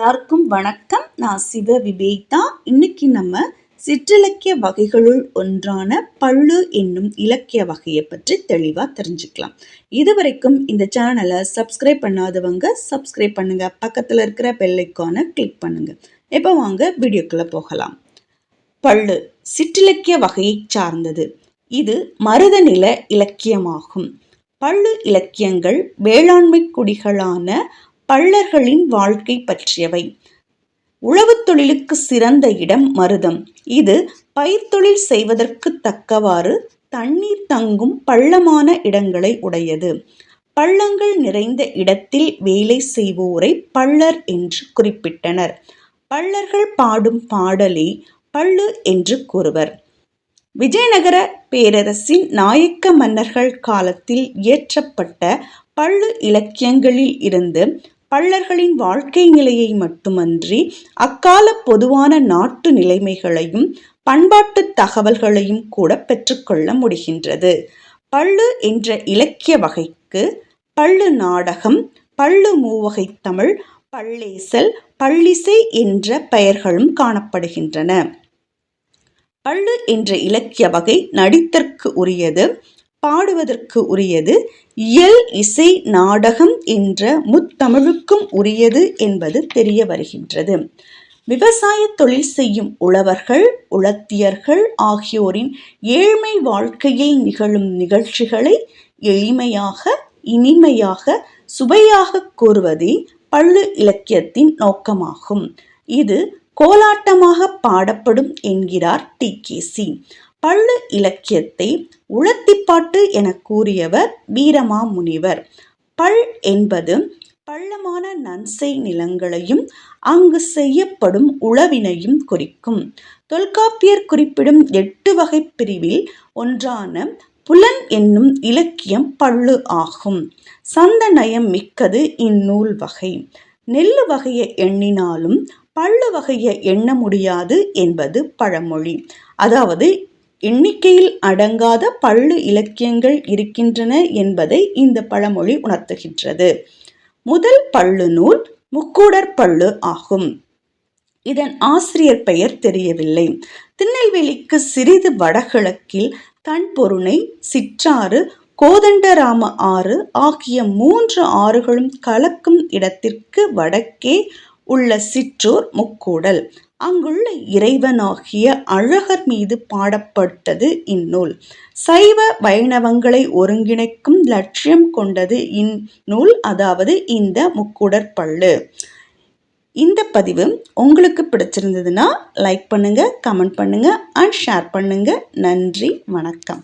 எல்லாருக்கும் வணக்கம். நான் சிவ விவேக்தா இன்னைக்கு நம்ம சிற்றிலக்கிய வகைகளுள் ஒன்றான பள்ளு என்னும் இலக்கிய வகையை பற்றி தெளிவாக தெரிஞ்சுக்கலாம். இதுவரைக்கும் இந்த சேனலை சப்ஸ்கிரைப் பண்ணாதவங்க சப்ஸ்கிரைப் பண்ணுங்க. பக்கத்தில் இருக்கிற பெல்லைக்கான கிளிக் பண்ணுங்க. இப்போ வாங்க வீடியோக்குள்ளே போகலாம். பள்ளு சிற்றிலக்கிய வகையை சார்ந்தது. இது மருதநில இலக்கியமாகும். பள்ளு இலக்கியங்கள் வேளாண்மை குடிகளான பள்ளர்களின் வாழ்க்கை பற்றியவை. உழவுத் தொழிலுக்கு சிறந்த இடம் மருதம். இது பயிர்த்தொழில் செய்வதற்கு தக்கவாறு தண்ணீர் தங்கும் பள்ளமான இடங்களை உடையது. பள்ளங்கள் நிறைந்த இடத்தில் வேலை செய்வோரை பள்ளர் என்று குறிப்பிட்டனர். பள்ளர்கள் பாடும் பாடலே பள்ளு என்று கூறுவர். விஜயநகர பேரரசின் நாயக்க மன்னர்கள் காலத்தில் இயற்றப்பட்ட பள்ளு இலக்கியங்களில் இருந்து பள்ளர்களின் வாழ்க்கை நிலையை மட்டுமன்றி அக்கால பொதுவான நாட்டு நிலைமைகளையும் பண்பாட்டு தகவல்களையும் கூட பெற்றுக்கொள்ள முடிகின்றது. பள்ளு என்ற இலக்கிய வகைக்கு பள்ளு நாடகம் பள்ளு மூவகை தமிழ் பள்ளேசல் பள்ளிசை என்ற பெயர்களும் காணப்படுகின்றன. பள்ளு என்ற இலக்கிய வகை நடித்தற்கு உரியது பாடுவதற்கு உரியது இயல் இசை நாடகம் என்ற முத்தமிழுக்கும் உரியது என்பது தெரிய வருகின்றது. விவசாய தொழில் செய்யும் உழவர்கள் உளத்தியர்கள் ஆகியோரின் ஏழ்மை வாழ்க்கையில் நிகழும் நிகழ்ச்சிகளை எளிமையாக இனிமையாக சுவையாக கூறுவதே பள்ளு இலக்கியத்தின் நோக்கமாகும். இது கோலாட்டமாக பாடப்படும் என்கிறார் டி கே சி. பள்ளு இலக்கியத்தை உழத்திப்பாட்டு என கூறியவர் வீரமாமுனிவர். பல் என்பது பள்ளமான நன்சை நிலங்களையும் அங்கு செய்யப்படும் உழவினையும் குறிக்கும். தொல்காப்பியர் குறிப்பிடும் எட்டு வகை பிரிவில் ஒன்றான புலன் என்னும் இலக்கியம் பள்ளு ஆகும். சந்த நயம் மிக்கது இந்நூல் வகை. நெல்லு வகையை எண்ணினாலும் பள்ளு வகையை எண்ண முடியாது என்பது பழமொழி. அதாவது எண்ணிக்கையில் அடங்காத பள்ளு இலக்கியங்கள் இருக்கின்றன என்பதை இந்த பழமொழி உணர்த்துகின்றது. முதல் பள்ளு நூல் முக்கூடர் பள்ளு ஆகும். இதன் ஆசிரியர் பெயர் தெரியவில்லை. திருநெல்வேலிக்கு சிறிது வடகிழக்கில் தன்பொருணை சிற்றாறு கோதண்டராம ஆறு ஆகிய மூன்று ஆறுகளும் கலக்கும் இடத்திற்கு வடக்கே உள்ள சிற்றூர் முக்கூடல். அங்குள்ள இறைவனாகிய அழகர் மீது பாடப்பட்டது இந்நூல். சைவ வைணவங்களை ஒருங்கிணைக்கும் லட்சியம் கொண்டது இந்நூல் அதாவது இந்த முக்குடற்பள்ளு இந்த பதிவு உங்களுக்கு பிடிச்சிருந்ததுன்னா லைக் பண்ணுங்கள் கமெண்ட் பண்ணுங்கள் அண்ட் ஷேர் பண்ணுங்கள் நன்றி வணக்கம்.